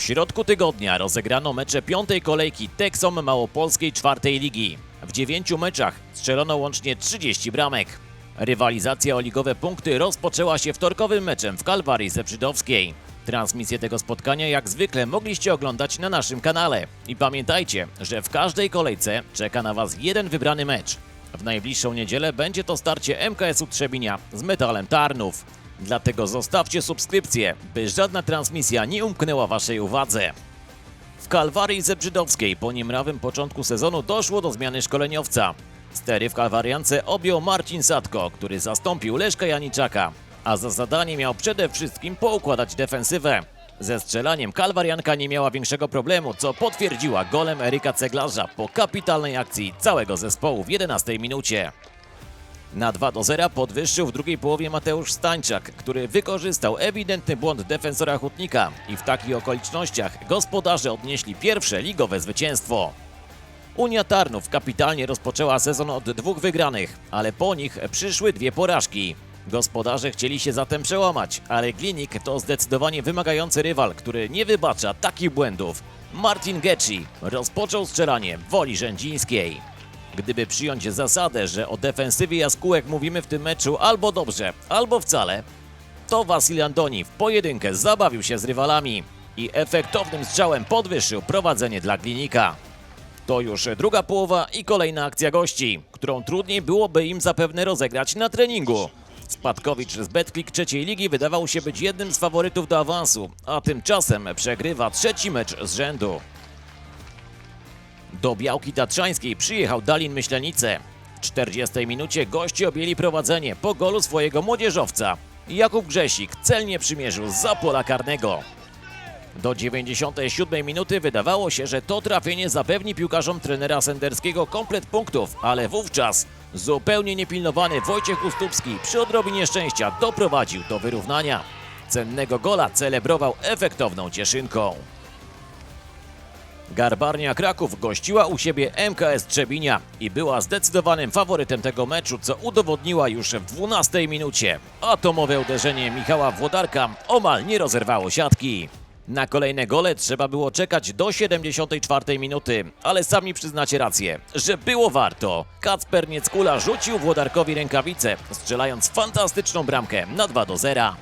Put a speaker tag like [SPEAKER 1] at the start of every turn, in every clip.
[SPEAKER 1] W środku tygodnia rozegrano mecze piątej kolejki Texom Małopolskiej czwartej ligi. W dziewięciu meczach strzelono łącznie 30 bramek. Rywalizacja o ligowe punkty rozpoczęła się wtorkowym meczem w Kalwarii Zebrzydowskiej. Transmisję tego spotkania jak zwykle mogliście oglądać na naszym kanale. I pamiętajcie, że w każdej kolejce czeka na Was jeden wybrany mecz. W najbliższą niedzielę będzie to starcie MKS-u Trzebinia z Metalem Tarnów. Dlatego zostawcie subskrypcję, by żadna transmisja nie umknęła Waszej uwadze. W Kalwarii Zebrzydowskiej po niemrawym początku sezonu doszło do zmiany szkoleniowca. Stery w Kalwariance objął Marcin Sadko, który zastąpił Leszka Janiczaka, a za zadanie miał przede wszystkim poukładać defensywę. Ze strzelaniem Kalwarianka nie miała większego problemu, co potwierdziła golem Eryka Ceglarza po kapitalnej akcji całego zespołu w 11 minucie. Na 2 do 0 podwyższył w drugiej połowie Mateusz Stańczak, który wykorzystał ewidentny błąd defensora Hutnika i w takich okolicznościach gospodarze odnieśli pierwsze ligowe zwycięstwo. Unia Tarnów kapitalnie rozpoczęła sezon od dwóch wygranych, ale po nich przyszły dwie porażki. Gospodarze chcieli się zatem przełamać, ale Glinik to zdecydowanie wymagający rywal, który nie wybacza takich błędów. Martin Gecci rozpoczął strzelanie woli rzędzińskiej. Gdyby przyjąć zasadę, że o defensywie jaskółek mówimy w tym meczu albo dobrze, albo wcale, to Wasil Andoni w pojedynkę zabawił się z rywalami i efektownym strzałem podwyższył prowadzenie dla Glinika. To już druga połowa i kolejna akcja gości, którą trudniej byłoby im zapewne rozegrać na treningu. Spadkowicz z Betclick trzeciej ligi wydawał się być jednym z faworytów do awansu, a tymczasem przegrywa trzeci mecz z rzędu. Do Białki Tatrzańskiej przyjechał Dalin Myślenice. W 40 minucie goście objęli prowadzenie po golu swojego młodzieżowca. Jakub Grzesik celnie przymierzył za pola karnego. Do 97 minuty wydawało się, że to trafienie zapewni piłkarzom trenera Senderskiego komplet punktów, ale wówczas zupełnie niepilnowany Wojciech Ustupski przy odrobinie szczęścia doprowadził do wyrównania. Cennego gola celebrował efektowną cieszynką. Garbarnia Kraków gościła u siebie MKS Trzebinia i była zdecydowanym faworytem tego meczu, co udowodniła już w 12 minucie. Atomowe uderzenie Michała Włodarka omal nie rozerwało siatki. Na kolejne gole trzeba było czekać do 74 minuty, ale sami przyznacie rację, że było warto. Kacper Nieckula rzucił Włodarkowi rękawicę, strzelając fantastyczną bramkę na 2 do 0.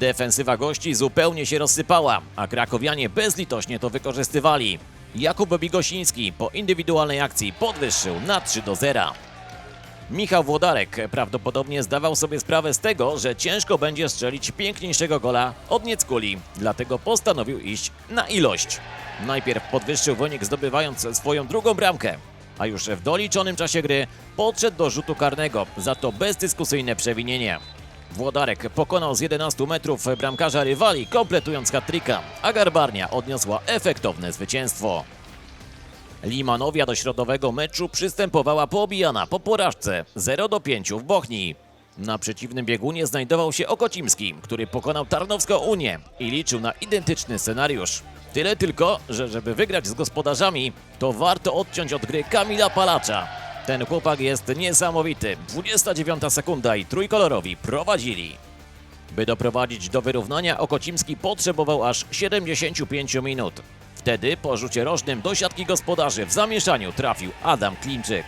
[SPEAKER 1] Defensywa gości zupełnie się rozsypała, a krakowianie bezlitośnie to wykorzystywali. Jakub Bigosiński po indywidualnej akcji podwyższył na 3 do 0. Michał Włodarek prawdopodobnie zdawał sobie sprawę z tego, że ciężko będzie strzelić piękniejszego gola od Nieckuli, dlatego postanowił iść na ilość. Najpierw podwyższył wynik zdobywając swoją drugą bramkę, a już w doliczonym czasie gry podszedł do rzutu karnego, za to bezdyskusyjne przewinienie. Włodarek pokonał z 11 metrów bramkarza rywali, kompletując hat-tricka, a Garbarnia odniosła efektowne zwycięstwo. Limanowia do środowego meczu przystępowała poobijana po porażce 0 do 5 w Bochni. Na przeciwnym biegunie znajdował się Okocimski, który pokonał Tarnowską Unię i liczył na identyczny scenariusz. Tyle tylko, że żeby wygrać z gospodarzami, to warto odciąć od gry Kamila Palacza. Ten chłopak jest niesamowity. 29 sekunda i trójkolorowi prowadzili. By doprowadzić do wyrównania, Okocimski potrzebował aż 75 minut. Wtedy po rzucie rożnym do siatki gospodarzy w zamieszaniu trafił Adam Klimczyk.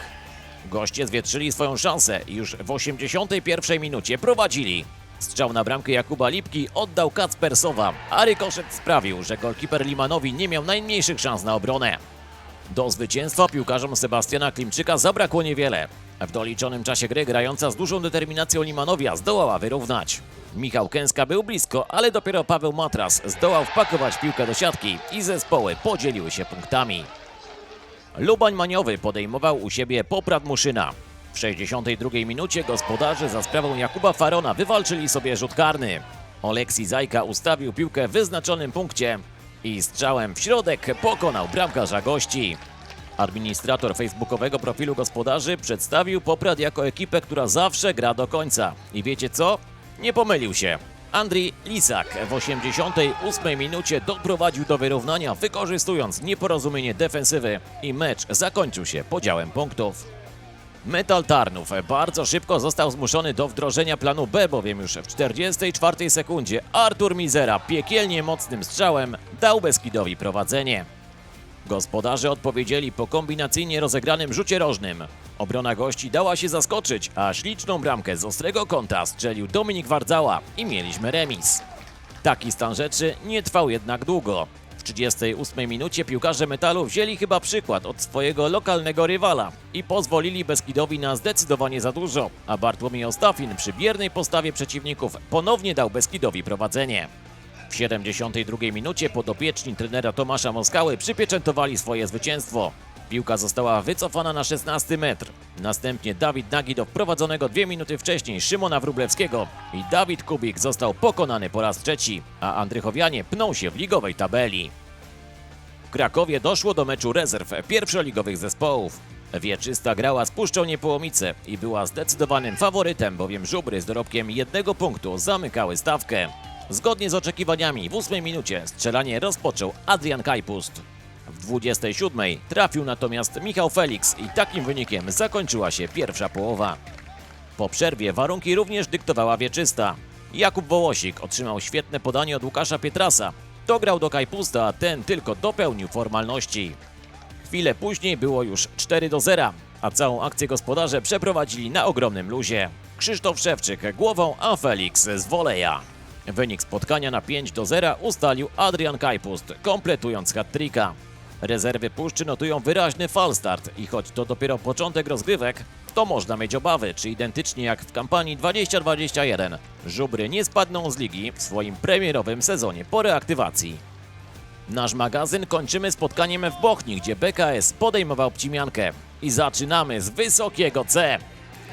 [SPEAKER 1] Goście zwietrzyli swoją szansę i już w 81 minucie prowadzili. Strzał na bramkę Jakuba Lipki oddał Kacper Sowa, a rykoszet sprawił, że golkiper Limanowi nie miał najmniejszych szans na obronę. Do zwycięstwa piłkarzom Sebastiana Klimczyka zabrakło niewiele. W doliczonym czasie gry grająca z dużą determinacją Limanowia zdołała wyrównać. Michał Kęska był blisko, ale dopiero Paweł Matras zdołał wpakować piłkę do siatki i zespoły podzieliły się punktami. Lubań Maniowy podejmował u siebie Poprad Muszyna. W 62 minucie gospodarze za sprawą Jakuba Farona wywalczyli sobie rzut karny. Oleksij Zajka ustawił piłkę w wyznaczonym punkcie i strzałem w środek pokonał bramkarza gości. Administrator facebookowego profilu gospodarzy przedstawił Poprad jako ekipę, która zawsze gra do końca. I wiecie co? Nie pomylił się. Andrii Lisak w 88 minucie doprowadził do wyrównania, wykorzystując nieporozumienie defensywy i mecz zakończył się podziałem punktów. Metal Tarnów bardzo szybko został zmuszony do wdrożenia planu B, bowiem już w 44 sekundzie Artur Mizera piekielnie mocnym strzałem dał Beskidowi prowadzenie. Gospodarze odpowiedzieli po kombinacyjnie rozegranym rzucie rożnym. Obrona gości dała się zaskoczyć, a śliczną bramkę z ostrego kąta strzelił Dominik Wardzała i mieliśmy remis. Taki stan rzeczy nie trwał jednak długo. W 38 minucie piłkarze Metalu wzięli chyba przykład od swojego lokalnego rywala i pozwolili Beskidowi na zdecydowanie za dużo, a Bartłomiej Ostafin przy biernej postawie przeciwników ponownie dał Beskidowi prowadzenie. W 72 minucie podopieczni trenera Tomasza Moskały przypieczętowali swoje zwycięstwo. Piłka została wycofana na 16 metr. Następnie Dawid Nagi do wprowadzonego dwie minuty wcześniej Szymona Wróblewskiego i Dawid Kubik został pokonany po raz trzeci, a Andrychowianie pną się w ligowej tabeli. W Krakowie doszło do meczu rezerw pierwszoligowych zespołów. Wieczysta grała z Puszczą Niepołomice i była zdecydowanym faworytem, bowiem żubry z dorobkiem jednego punktu zamykały stawkę. Zgodnie z oczekiwaniami w ósmej minucie strzelanie rozpoczął Adrian Kajpust. W 27 trafił natomiast Michał Felix i takim wynikiem zakończyła się pierwsza połowa. Po przerwie warunki również dyktowała wieczysta. Jakub Wołosik otrzymał świetne podanie od Łukasza Pietrasa. Dograł do Kajpusta, a ten tylko dopełnił formalności. Chwilę później było już 4 do 0, a całą akcję gospodarze przeprowadzili na ogromnym luzie. Krzysztof Szewczyk głową, a Felix z woleja. Wynik spotkania na 5 do 0 ustalił Adrian Kajpust, kompletując hat-tricka. Rezerwy Puszczy notują wyraźny falstart i choć to dopiero początek rozgrywek, to można mieć obawy, czy identycznie jak w kampanii 2021 żubry nie spadną z ligi w swoim premierowym sezonie po reaktywacji. Nasz magazyn kończymy spotkaniem w Bochni, gdzie BKS podejmował Pcimiankę. I zaczynamy z wysokiego C.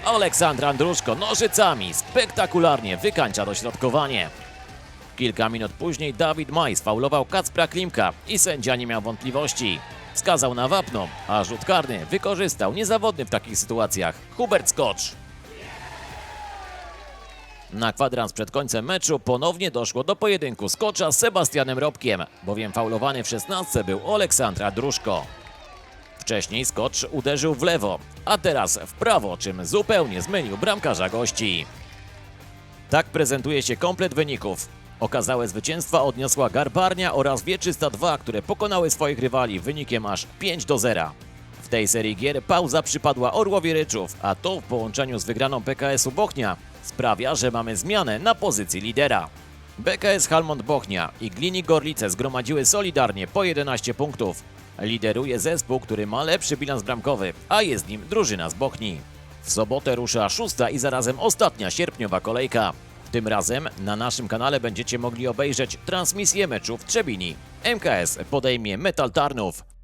[SPEAKER 1] Aleksandr Andruszko nożycami spektakularnie wykańcza dośrodkowanie. Kilka minut później Dawid Maj sfaulował Kacpra Klimka i sędzia nie miał wątpliwości. Skazał na wapno, a rzut karny wykorzystał niezawodny w takich sytuacjach Hubert Skocz. Na kwadrans przed końcem meczu ponownie doszło do pojedynku Skocza z Sebastianem Robkiem, bowiem faulowany w 16 był Aleksandra Druszko. Wcześniej Skocz uderzył w lewo, a teraz w prawo, czym zupełnie zmylił bramkarza gości. Tak prezentuje się komplet wyników. Okazałe zwycięstwa odniosła Garbarnia oraz Wieczysta 2, które pokonały swoich rywali wynikiem aż 5 do 0. W tej serii gier pauza przypadła Orłowi Ryczów, a to w połączeniu z wygraną PKS-u Bochnia sprawia, że mamy zmianę na pozycji lidera. BKS Halmont Bochnia i Glini Gorlice zgromadziły solidarnie po 11 punktów. Lideruje zespół, który ma lepszy bilans bramkowy, a jest nim drużyna z Bochni. W sobotę rusza szósta i zarazem ostatnia sierpniowa kolejka. Tym razem na naszym kanale będziecie mogli obejrzeć transmisję meczu w Trzebini. MKS podejmie Metal Tarnów.